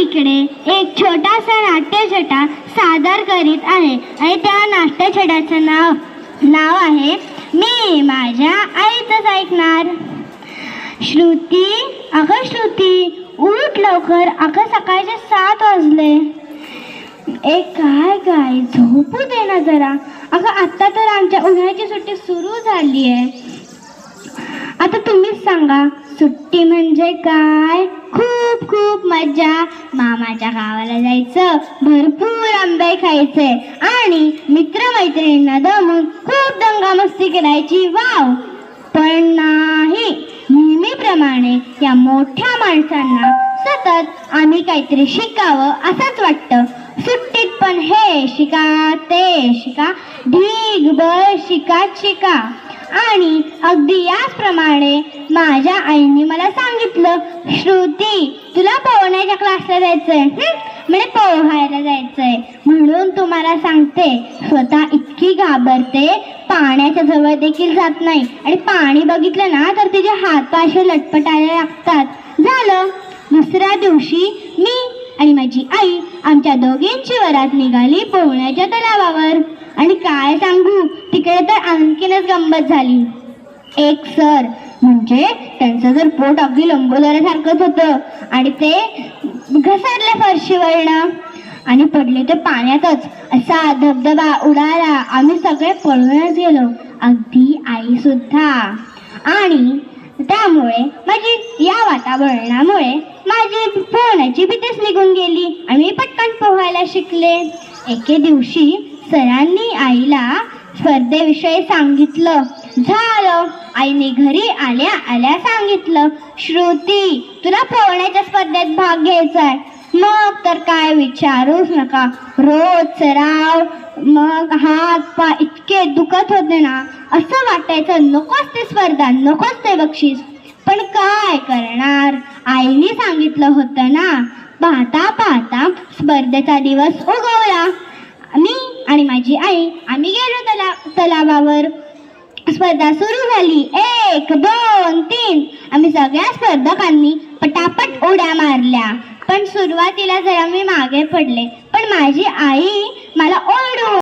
इकडे एक छोटासा नाट्यछटा सादर करीत आहे आणि त्या नाट्यछटाचं नाव नाव आहे मी माझ्या आईचंच ऐकणार. श्रुती अगं श्रुती उठ लवकर. अगं सकाळचे सात वाजले. ए काय काय झोपू दे ना जरा. अगं आत्ता तर आमच्या उन्हाळ्याची सुट्टी सुरू झाली आहे आता तुम्हीच सांगा सुट्टी म्हणजे काय? खूप मज्जा मामाच्या गावाला जायचं. भरपूर आंबे खायचे. आणि मित्रमैत्रिणींना दमून खूप दंगामस्ती करायची. वाव! पण नाही. नेहमीप्रमाणे या मोठ्या माणसांना सतत आम्ही काहीतरी शिकावं असंच वाटतं. सुट्टीत पण हे शिका ते शिका. ढीग ढीगभर शिका शिका. आणि अगदी याचप्रमाणे माझ्या आईने मला सांगितलं श्रुती तुला पोहण्याच्या क्लासला जायचंय म्हणजे पोहायला जायचंय. म्हणून तुम्हाला सांगते स्वतः इतकी घाबरते पाण्याच्या जवळ देखील जात नाही. आणि पाणी बघितलं ना तर तिचे हात असे लटपटायला लागतात. झालं. दुसऱ्या दिवशी मी आणि माझी आई आमच्या दोघींची वरात निघाली पोहण्याच्या तलावावर. आणि काय सांगू? तिकडे तर आणखीनच गंमत झाली. एक सर म्हणजे त्यांचं जर पोट अगदी लंबोदरासारखंच होतं आणि ते घसरले फरशीवरनं. आणि पडले ते पाण्यातच. असा धबधबा उडाला. आम्ही सगळे पळूनच गेलो. अगदी आई सुद्धा. आणि त्यामुळे माझी या वातावरणामुळे माझी पोहण्याची भीतीच निघून गेली. आणि मी पटकन पोहायला शिकले. एके दिवशी सरांनी आईला स्पर्धेविषयी सांगितलं. झालं. आईने घरी आल्या आल्या सांगितलं श्रुती तुला पोहण्याच्या स्पर्धेत भाग घ्यायचा आहे. मग तर काय विचारूच नका. रोज सराव मग हात पाय इतके दुखत होते ना. असं वाटायचं नकोच ते स्पर्धा नकोच ते बक्षीस. पण काय करणार? आईने सांगितलं होतं ना. पाहता पाहता स्पर्धेचा दिवस उगवला. मी आणि माझी आई आम्ही गेलो तला तलावावर. स्पर्धा सुरू झाली. एक दोन तीन. आम्ही सगळ्या स्पर्धकांनी पटापट उड्या मारल्या. पण सुरुवातीला जरा मी मागे पडले. पण माझी आई मला ओरडू